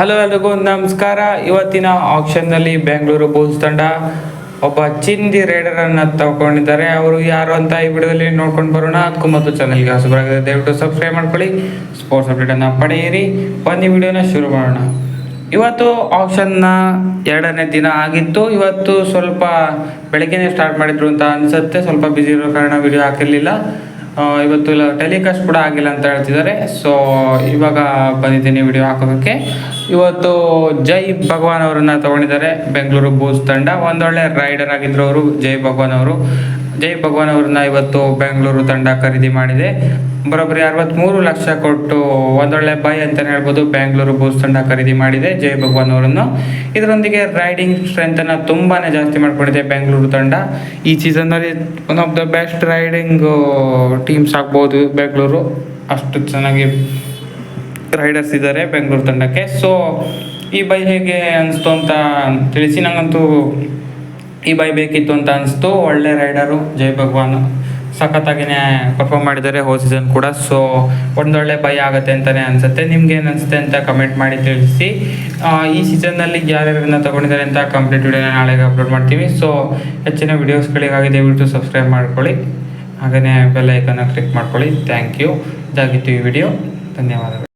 Hello ಎಲ್ರಿಗೂ ನಮಸ್ಕಾರ. ಇವತ್ತಿನ ಆಕ್ಷನ್ನಲ್ಲಿ ಬೆಂಗಳೂರು ಬುಲ್ಸ್ ತಂಡ ಒಬ್ಬ ಚಿಂದಿ ರೈಡರನ್ನು ತಗೊಂಡಿದ್ದಾರೆ. ಅವರು ಯಾರು ಅಂತ ಈ ವಿಡಿಯೋದಲ್ಲಿ ನೋಡ್ಕೊಂಡು ಬರೋಣ. ಅದಕ್ಕೂ ಮತ್ತು ಚಾನಲ್ಗೆ ಹೊಸಬರಾಗಿದೆ ದಯವಿಟ್ಟು ಸಬ್ಸ್ಕ್ರೈಬ್ ಮಾಡ್ಕೊಳ್ಳಿ. ಸ್ಪೋರ್ಟ್ಸ್ ಅಪ್ಡೇಟನ್ನು ಪಡೆಯಿರಿ. ಬನ್ನಿ ವಿಡಿಯೋನ ಶುರು ಮಾಡೋಣ. ಇವತ್ತು ಆಪ್ಷನ್ನ ಎರಡನೇ ದಿನ ಆಗಿತ್ತು. ಇವತ್ತು ಸ್ವಲ್ಪ ಬೆಳಗ್ಗೆನೇ ಸ್ಟಾರ್ಟ್ ಮಾಡಿದ್ರು ಅಂತ ಅನ್ಸುತ್ತೆ. ಸ್ವಲ್ಪ ಬ್ಯುಸಿ ಇರೋ ಕಾರಣ ವಿಡಿಯೋ ಹಾಕಿರಲಿಲ್ಲ. ಇವತ್ತು ಟೆಲಿಕಾಸ್ಟ್ ಕೂಡ ಆಗಿಲ್ಲ ಅಂತ ಹೇಳ್ತಿದ್ದಾರೆ. ಸೊ ಇವಾಗ ಬಂದಿದ್ದೀನಿ ವಿಡಿಯೋ ಹಾಕೋದಕ್ಕೆ. ಇವತ್ತು ಜೈ ಭಗವಾನ್ ಅವರನ್ನು ತಗೊಂಡಿದ್ದಾರೆ. ಬೆಂಗಳೂರು ಬೂಸ್ ತಂಡ. ಒಂದೊಳ್ಳೆ ರೈಡರ್ ಆಗಿದ್ರು ಅವರು, ಜೈ ಭಗವಾನ್ ಅವರು. ಜೈ ಭಗವಾನ್ ಅವ್ರನ್ನ ಇವತ್ತು ಬೆಂಗಳೂರು ತಂಡ ಖರೀದಿ ಮಾಡಿದೆ. ಬರೋಬ್ಬರಿ ಅರವತ್ತ್ಮೂರು ಲಕ್ಷ ಕೊಟ್ಟು ಒಂದೊಳ್ಳೆ ಬೈ ಅಂತಲೇ ಹೇಳ್ಬೋದು, ಬೆಂಗಳೂರು ಬೂಸ್ ತಂಡ ಖರೀದಿ ಮಾಡಿದೆ, ಜೈ ಭಗವಾನ್ ಅವರನ್ನು. ಇದರೊಂದಿಗೆ ರೈಡಿಂಗ್ ಸ್ಟ್ರೆಂತನ್ನು ತುಂಬಾ ಜಾಸ್ತಿ ಮಾಡ್ಕೊಂಡಿದೆ ಬೆಂಗಳೂರು ತಂಡ. ಈ ಸೀಸನ್ನಲ್ಲಿ one of the best raiding teams ಆಗ್ಬೋದು ಬೆಂಗಳೂರು. ಅಷ್ಟು ಚೆನ್ನಾಗಿ ರೈಡರ್ಸ್ ಇದ್ದಾರೆ ಬೆಂಗಳೂರು ತಂಡಕ್ಕೆ. ಸೊ ಈ ಬೈ ಹೇಗೆ ಅನಿಸ್ತು ಅಂತ ತಿಳಿಸಿ, ನಂಗಂತೂ ಈ ಬೈ ಬೇಕಿತ್ತು ಅಂತ ಅನಿಸ್ತು. ಒಳ್ಳೆ ರೈಡರು, ಜೈ ಭಗವಾನ್. ಸಖತ್ತಾಗಿನೇ ಪರ್ಫಾರ್ಮ್ ಮಾಡಿದ್ದಾರೆ ಹೋ ಸೀಸನ್ ಕೂಡ. ಸೊ ಒಂದೊಳ್ಳೆ ಬೈ ಆಗುತ್ತೆ ಅಂತಲೇ ಅನಿಸುತ್ತೆ. ನಿಮ್ಗೆ ಏನು ಅನಿಸುತ್ತೆ ಅಂತ ಕಮೆಂಟ್ ಮಾಡಿ ತಿಳಿಸಿ. ಈ ಸೀಸನ್ನಲ್ಲಿ ಯಾರ್ಯಾರನ್ನ ತಗೊಂಡಿದ್ದಾರೆ ಅಂತ ಕಂಪ್ಲೀಟ್ ವಿಡಿಯೋನ ನಾಳೆಗೆ ಅಪ್ಲೋಡ್ ಮಾಡ್ತೀವಿ. ಸೊ ಹೆಚ್ಚಿನ ವೀಡಿಯೋಸ್ಗಳಿಗಾಗಿ ದಯವಿಟ್ಟು ಸಬ್ಸ್ಕ್ರೈಬ್ ಮಾಡ್ಕೊಳ್ಳಿ. ಹಾಗೆಯೇ ಬೆಲ್ ಐಕನ್ನ ಕ್ಲಿಕ್ ಮಾಡ್ಕೊಳ್ಳಿ. ಥ್ಯಾಂಕ್ ಯು ಇದಾಗಿತ್ತು ಈ ವಿಡಿಯೋ ಧನ್ಯವಾದಗಳು.